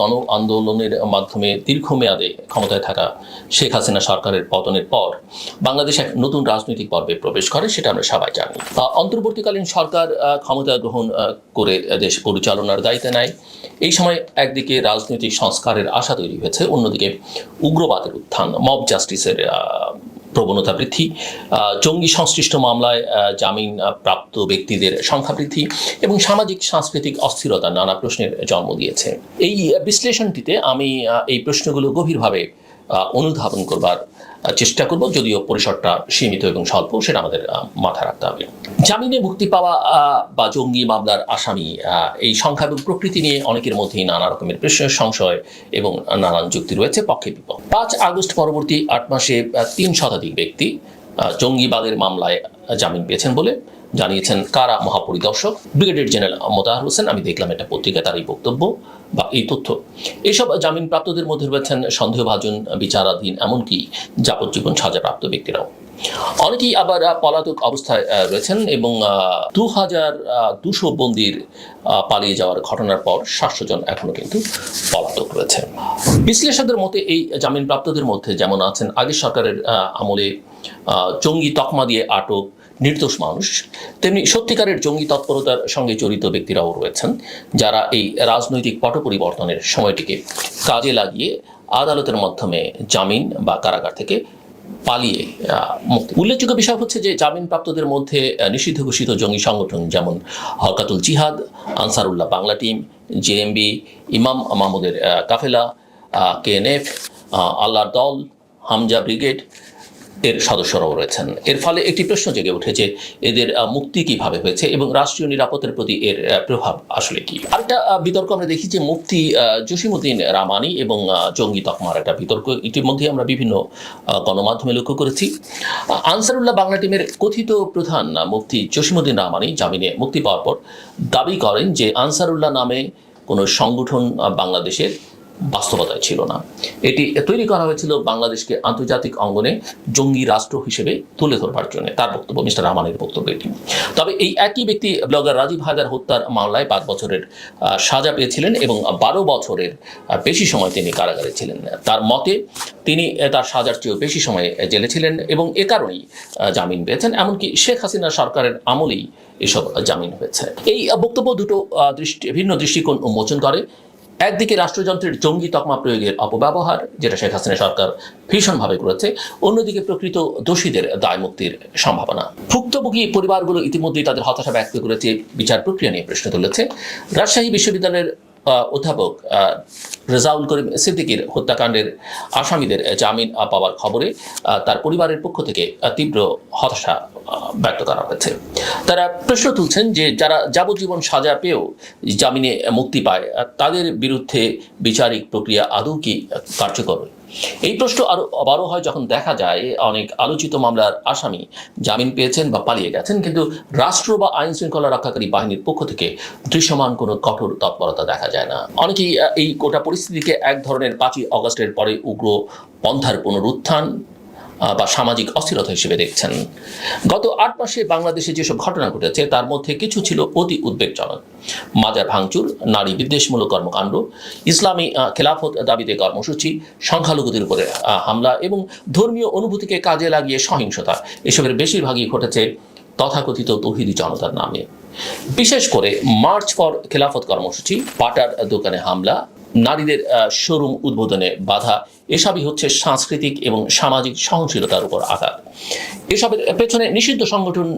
গণ আন্দোলনের মাধ্যমে দীর্ঘমেয়াদে ক্ষমতায় থাকা শেখ হাসিনা সরকারের পতনের পর বাংলাদেশ এক নতুন রাজনৈতিক পর্বে প্রবেশ করে, সেটা আমরা সবাই জানি। অন্তর্বর্তীকালীন সরকার ক্ষমতা গ্রহণ করে দেশ পরিচালনার দায়িত্বে নেয়। এই সময় একদিকে রাজনৈতিক সংস্কারের আশা তৈরি হয়েছে, অন্যদিকে উগ্রবাদের উত্থান মব জাস্টিসের প্রবণতা বৃদ্ধি জঙ্গি সংশ্লিষ্ট মামলায় জামিন প্রাপ্ত ব্যক্তিদের সংখ্যা বৃদ্ধি এবং সামাজিক, সাংস্কৃতিক অস্থিরতা নানা প্রশ্নের জন্ম দিয়েছে। এই বিশ্লেষণটিতে আমি এই প্রশ্নগুলো গভীরভাবে অনুধাবন করবার চেষ্টা করব, যদিও পরিসরটা সীমিত এবং স্বল্প, সেটা আমাদের মাথায় রাখতে হবে। জামিনে মুক্তি পাওয়া বা জঙ্গি মামলার আসামি এই সংখ্যা এবং প্রকৃতি নিয়ে অনেকের মধ্যেই নানা রকমের প্রশ্ন, সংশয় এবং নানান যুক্তি রয়েছে পক্ষে বিপক্ষ। পাঁচ আগস্ট পরবর্তী আট মাসে তিন শতাধিক ব্যক্তি জঙ্গিবাদের মামলায় জামিন পেয়েছেন বলে জানিয়েছেন কারা মহাপরিদর্শক। ব্রিগেডিয়ার জেনারেল মোতাহার হোসেন, আমি দেখলাম একটা পত্রিকায় তার এই বক্তব্য। বা এই তথ্য। এসব জামিনপ্রাপ্তদের মধ্যে রয়েছেন সন্দেহভাজন বিচারাধীন, এমনকি যাবজ্জীবন সাজাপ্রাপ্ত ব্যক্তিরাও। অনেকেই আবার পলাতক অবস্থায় রয়েছেন এবং দু হাজার দুশো বন্দির পালিয়ে যাওয়ার ঘটনার পর সাতশো জন এখনও কিন্তু পলাতক রয়েছে বিশ্লেষকদের মতে এই জামিনপ্রাপ্তদের মধ্যে যেমন আছেন, আগের সরকারের আমলে জঙ্গি তকমা দিয়ে আটক নির্দোষ মানুষ। তেমনি সত্যিকারের জঙ্গি তৎপরতার সঙ্গে জড়িত ব্যক্তিরাও রয়েছেন, যারা এই রাজনৈতিক পট পরিবর্তনের সময়টিকে কাজে লাগিয়ে আদালতের মাধ্যমে জামিন বা কারাগার থেকে পালিয়ে উল্লেখযোগ্য বিষয় হচ্ছে যে জামিনপ্রাপ্তদের মধ্যে নিষিদ্ধ ঘোষিত জঙ্গি সংগঠন যেমন হরকাতুল জিহাদ, আনসারুল্লাহ বাংলা টিম, জেএমবি, ইমাম মাহমুদের কাফেলা কেএনএফ আল্লাহর দল, হামজা ব্রিগেড এর সদস্যরাও রয়েছেন। এর ফলে একটি প্রশ্ন জেগে উঠে যে এদের মুক্তি কীভাবে হয়েছে এবং রাষ্ট্রীয় নিরাপত্তার প্রতি এর প্রভাব আসলে কি? আরেকটা বিতর্ক আমরা দেখি যে মুফতি জসিমুদ্দিন রামানি এবং জঙ্গি তকমার একটা বিতর্ক ইতিমধ্যে আমরা বিভিন্ন গণমাধ্যমে লক্ষ্য করেছি। আনসারুল্লাহ বাংলা টিমের কথিত প্রধান মুফতি জসিমুদ্দিন রামানি জামিনে মুক্তি পাওয়ার পর দাবি করেন যে আনসারুল্লাহ নামে কোনো সংগঠন বাংলাদেশের বাস্তবতায় ছিল না। এটি তৈরি করা হয়েছিল বাংলাদেশকে আন্তর্জাতিক অঙ্গনে জঙ্গি রাষ্ট্র হিসেবে তুলে ধরবার জন্য। তার বক্তব্য মিস্টার রহমানের বক্তব্য এটি। তবে এই একই ব্যক্তি ব্লগার রাজীব হায়দার হত্যার মামলায় পাঁচ বছরের সাজা পেয়েছিলেন এবং বারো বছরের বেশি সময় তিনি কারাগারে ছিলেন। তার মতে তিনি তার সাজার চেয়েও বেশি সময় জেলে ছিলেন এবং এ কারণেই জামিন পেয়েছেন। এমনকি শেখ হাসিনা সরকারের আমলেই এসব জামিন হয়েছে। এই বক্তব্য দুটো দৃষ্টি, ভিন্ন দৃষ্টিকোণ উন্মোচন করে। একদিকে রাষ্ট্রযন্ত্রের জঙ্গি তকমা প্রয়োগের অপব্যবহার, যেটা শেখ হাসিনা সরকার ভীষণভাবে করেছে, অন্যদিকে প্রকৃত দোষীদের দায় মুক্তির সম্ভাবনা। ভুক্তভোগী পরিবারগুলো ইতিমধ্যেই তাদের হতাশা ব্যক্ত করেছে, বিচার প্রক্রিয়া নিয়ে প্রশ্ন তুলেছে। রাজশাহী বিশ্ববিদ্যালয়ের অধ্যাপক রেজাউল করিম সিদ্দিকির হত্যাকাণ্ডের আসামিদের জামিন পাওয়ার খবরে তার পরিবারের পক্ষ থেকে তীব্র হতাশা ব্যক্ত করা হয়েছে। তারা প্রশ্ন তুলছেন যে যারা যাবজ্জীবন সাজা পেয়েও জামিনে মুক্তি পায়, তাদের বিরুদ্ধে বিচারিক প্রক্রিয়া আদৌ কি কার্যকর? এই প্রশ্ন আরও আবারও হয় যখন দেখা যায়, অনেক আলোচিত মামলার আসামি জামিন পেয়েছেন বা পালিয়ে গেছেন, কিন্তু রাষ্ট্র বা আইন শৃঙ্খলা রক্ষাকারী বাহিনীর পক্ষ থেকে দৃশ্যমান কোনো কঠোর তৎপরতা দেখা যায় না। অনেকেই এই গোটা পরিস্থিতিকে এক ধরনের পাঁচই অগস্টের পরে উগ্র পন্থার পুনরুত্থান বা সামাজিক অস্থিরতা হিসেবে দেখছেন। গত আট মাসে বাংলাদেশে যেসব ঘটনা ঘটেছে, তার মধ্যে কিছু ছিল অতি উদ্বেগজনক। মাজার ভাঙচুর, নারী বিদ্বেষমূলক কর্মকাণ্ড, ইসলামী খেলাফত দাবিতে কর্মসূচি, সংখ্যালঘুদের উপরে হামলা এবং ধর্মীয় অনুভূতিকে কাজে লাগিয়ে সহিংসতা, এসবের বেশিরভাগই ঘটেছে তথাকথিত তৌহিদি জনতার নামে। বিশেষ করে মার্চ ফর খেলাফত কর্মসূচি, পাটার দোকানে হামলা, নারীদের শোরুম উদ্বোধনে বাধা এসবই হচ্ছে সাংস্কৃতিক এবং সামাজিক সহনশীলতার উপর আঘাত। এসবের পেছনে নিষিদ্ধ সংগঠন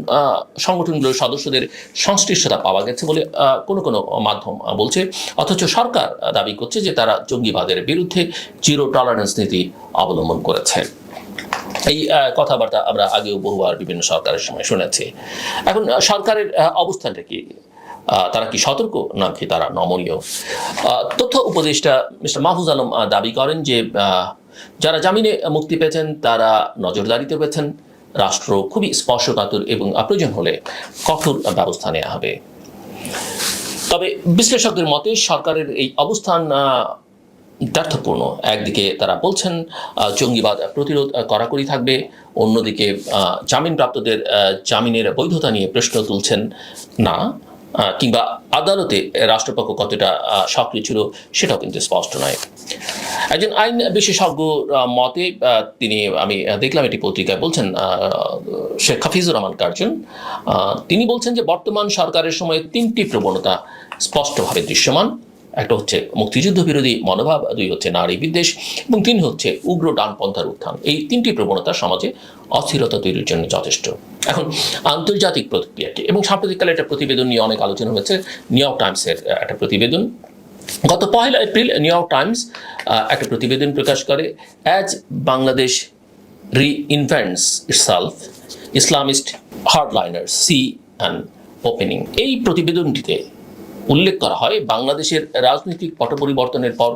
সংগঠনগুলোর সদস্যদের সংশ্লিষ্টতা পাওয়া গেছে বলে কোনো কোনো মাধ্যম বলছে। অথচ সরকার দাবি করছে যে তারা জঙ্গিবাদের বিরুদ্ধে জিরো টলারেন্স নীতি অবলম্বন করেছে। এই কথাবার্তা আমরা আগেও বহুবার বিভিন্ন সরকারের সময় শুনেছি। এখন সরকারের অবস্থানটা কি? তারা কি সতর্ক নাকি তারা নমনীয়? তথ্য উপদেষ্টা মিস্টার মাহফুজ আলম দাবি করেন যে যারা জামিনে মুক্তি পেয়েছেন তারা নজরদারিতে পেয়েছেন রাষ্ট্র খুবই স্পর্শকাতর এবং প্রয়োজন হলে কঠোর ব্যবস্থা নেওয়া হবে। তবে বিশ্লেষকদের মতে সরকারের এই অবস্থান আহ, একদিকে তারা বলছেন জঙ্গিবাদ প্রতিরোধ কড়াকড়ি থাকবে। অন্যদিকে জামিনপ্রাপ্তদের জামিনের বৈধতা নিয়ে প্রশ্ন তুলছেন। না কিংবা আদালতে রাষ্ট্রপক্ষ কতটা সক্রিয় ছিল সেটাও কিন্তু স্পষ্ট নয়। একজন আইন বিশেষজ্ঞ মতে তিনি, আমি দেখলাম এটি পত্রিকায় বলছেন শেখ হাফিজুর রহমান কার্জন তিনি বলছেন যে বর্তমান সরকারের সময়ে তিনটি প্রবণতা স্পষ্টভাবে দৃশ্যমান। একটা হচ্ছে মুক্তিযুদ্ধ বিরোধী মনোভাব, দুই হচ্ছে নারী বিদ্বেষ, এবং তিন হচ্ছে উগ্র ডানপন্থার উত্থান। এই তিনটি প্রবণতা সমাজে অস্থিরতা তৈরির জন্য যথেষ্ট। এখন আন্তর্জাতিক প্রতিক্রিয়াটি, এবং সাম্প্রতিককালে একটা প্রতিবেদন নিয়ে অনেক আলোচনা হয়েছে, নিউ ইয়র্ক টাইমসের একটা প্রতিবেদন। গত পহেলা এপ্রিল নিউ ইয়র্ক টাইমস একটা প্রতিবেদন প্রকাশ করে, as Bangladesh reinvents itself, Islamist hardliner see an opening. এই প্রতিবেদনটিতে উল্লেখ করা হয়, বাংলাদেশের রাজনৈতিক পট পরিবর্তনের পর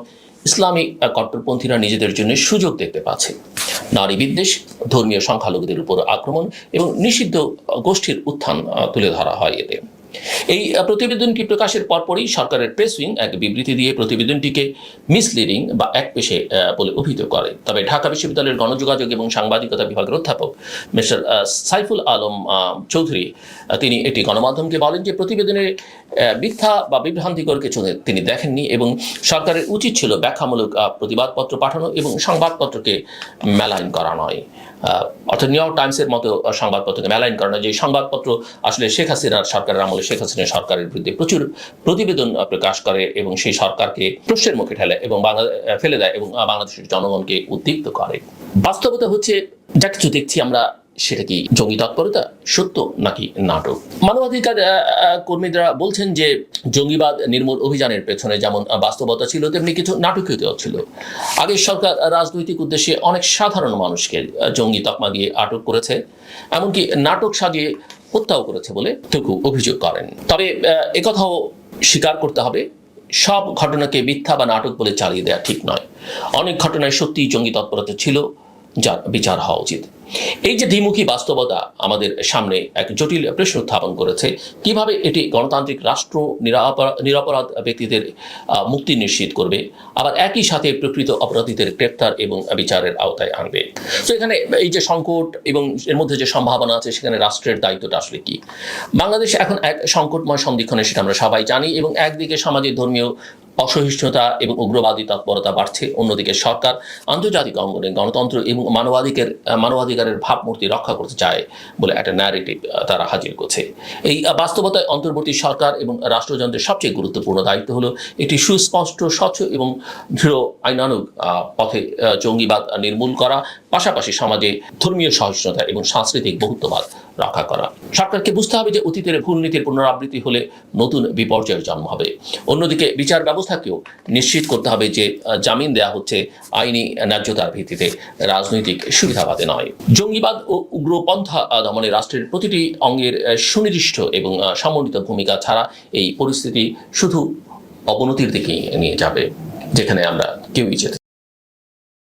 ইসলামী কট্টরপন্থীরা নিজেদের জন্য সুযোগ দেখতে পাচ্ছে। নারী বিদ্বেষ, ধর্মীয় সংখ্যালঘুদের উপর আক্রমণ এবং নিষিদ্ধ গোষ্ঠীর উত্থান তুলে ধরা হয় এতে। এই প্রতিবেদনটি প্রকাশের পরপরই সরকারের প্রেস উইং এক বিবৃতি দিয়ে প্রতিবেদনটিকে মিসলিডিং বা এক পেশে বলে অভিহিত করে। তবে ঢাকা বিশ্ববিদ্যালয়ের গণযোগাযোগ এবং সাংবাদিকতা বিভাগের অধ্যাপক মিস্টার সাইফুল আলম চৌধুরী তিনি এটি গণমাধ্যমকে বলেন যে প্রতিবেদনের মিথ্যা বা বিভ্রান্তিকর কিছু তিনি দেখেননি এবং সরকারের উচিত ছিল ব্যাখ্যামূলক প্রতিবাদপত্র পাঠানো এবং সংবাদপত্রকে মেলাইন করা নয়। অর্থাৎ নিউ ইয়র্ক টাইমসের মতো সংবাদপত্রকে মেলাইন করা নয়, যে সংবাদপত্র আসলে শেখ হাসিনার সরকারের আমলে শেখ হাসিনা সরকারের বিরুদ্ধে প্রচুর প্রতিবেদন প্রকাশ করে এবং সেই সরকারকে প্রশ্নের মুখে ঠেলে এবং ফেলে দেয় এবং বাংলাদেশের জনগণকে উদ্দীপ্ত করে। বাস্তবতা হচ্ছে, যা কিছু দেখছি আমরা সেটা কি জঙ্গি তৎপরতা? সত্য নাকি নাটক? মানবাধিকার কর্মীরা বলছেন যে জঙ্গিবাদ নির্মূল অভিযানের পেছনে যেমন বাস্তবতা ছিল, তেমনি কিছু নাটকীয়তাও ছিল। আগের সরকার রাজনৈতিক উদ্দেশ্যে অনেক সাধারণ মানুষকে জঙ্গি তকমা দিয়ে আটক করেছে, এমনকি নাটক সাজিয়ে হত্যাও করেছে বলে টুকু অভিযোগ করেন। তবে একথাও স্বীকার করতে হবে, সব ঘটনাকে মিথ্যা বা নাটক বলে চালিয়ে দেওয়া ঠিক নয়। অনেক ঘটনায় সত্যিই জঙ্গি তৎপরতা ছিল, যার বিচার হওয়া উচিত। এই যে দ্বিমুখী বাস্তবতা আমাদের সামনে এক জটিল প্রশ্ন উত্থাপন করেছে, কীভাবে এটি গণতান্ত্রিক রাষ্ট্র নিরাপরাধ ব্যক্তিদের মুক্তি নিশ্চিত করবে, আবার একই সাথে প্রকৃত অপরাধীদের গ্রেপ্তার এবং বিচারের আওতায় আনবে? তো এখানে এই যে সংকট এবং এর মধ্যে যে সম্ভাবনা আছে, সেখানে রাষ্ট্রের দায়িত্বটা আসলে কি? বাংলাদেশ এখন এক সংকটময় সন্ধিক্ষণে, সেটা আমরা সবাই জানি, এবং একদিকে সমাজে ধর্মীয় অসহিষ্ণুতা এবং উগ্রবাদী তৎপরতা বাড়ছে, অন্যদিকে সরকার, আন্তর্জাতিক অঙ্গনে গণতন্ত্র এবং মানবাধিকের, মানবাধিকার মানবাধিকারের ভাবমূর্তি রক্ষা করতে চায় বলে একটা ন্যারেটিভ তারা হাজির করছে। এই বাস্তবতায় অন্তর্বর্তী সরকার এবং রাষ্ট্রযন্ত্রের সবচেয়ে গুরুত্বপূর্ণ দায়িত্ব হলো একটি সুস্পষ্ট, স্বচ্ছ এবং দৃঢ় আইনানুগ পথে জঙ্গিবাদ নির্মূল করা পাশাপাশি সমাজে ধর্মীয় সহিষ্ণুতা এবং সাংস্কৃতিক বহুত্ববাদ রক্ষা করা। সরকারকে বুঝতে হবে যে অতীতের ভুল নীতির পুনরাবৃত্তি হলে নতুন বিপর্যয়ের জন্ম হবে। অন্যদিকে বিচার ব্যবস্থাকেও নিশ্চিত করতে হবে যে জামিন দেওয়া হচ্ছে আইনি ন্যায্যতার ভিত্তিতে। রাজনৈতিক সুবিধাবাদে নয়। জঙ্গিবাদ ও উগ্রপন্থা দমনে রাষ্ট্রের প্রতিটি অঙ্গের সুনির্দিষ্ট এবং সমন্বিত ভূমিকা ছাড়া এই পরিস্থিতি শুধু অবনতির দিকেই নিয়ে যাবে, যেখানে আমরা কেউই যেতে